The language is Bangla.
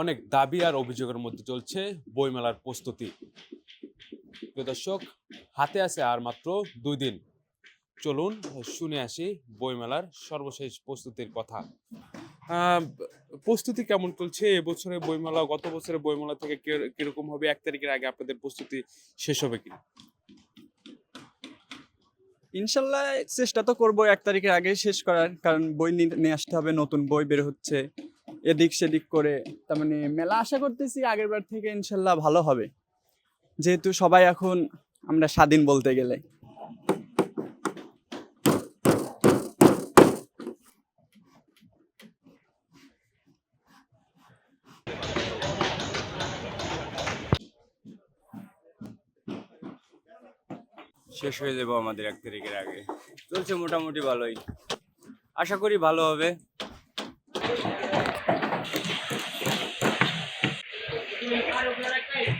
অনেক দাবি আর অভিযোগের মধ্যে চলছে বইমেলার প্রস্তুতি। দর্শক, হাতে আছে আর মাত্র দুই দিন। চলুন, শুনে আসি বইমেলার সর্বশেষ প্রস্তুতির কথা। প্রস্তুতি কেমন চলছে? এবছরে বইমেলা, গত বছরের বইমেলা থেকে কীরকম হবে? এক তারিখের আগে আপনাদের প্রস্তুতি শেষ হবে কি? ইনশাল্লাহ চেষ্টা তো করব এক তারিখের আগে শেষ করার, কারণ বই নিয়ে আসতে হবে, নতুন বই বের হচ্ছে। এদিক সেদিক করে। তার মানে মেলা আশা করতেছি আগের বার থেকে ইনশাল্লাহ ভালো হবে। যেহেতু সবাই এখন আমরা স্বাধীন বলতে গেলে। শেষ হয়ে যাব আমাদের এক তারিখের আগে। চলছে মোটামুটি ভালোই। আশা করি ভালো হবে। আর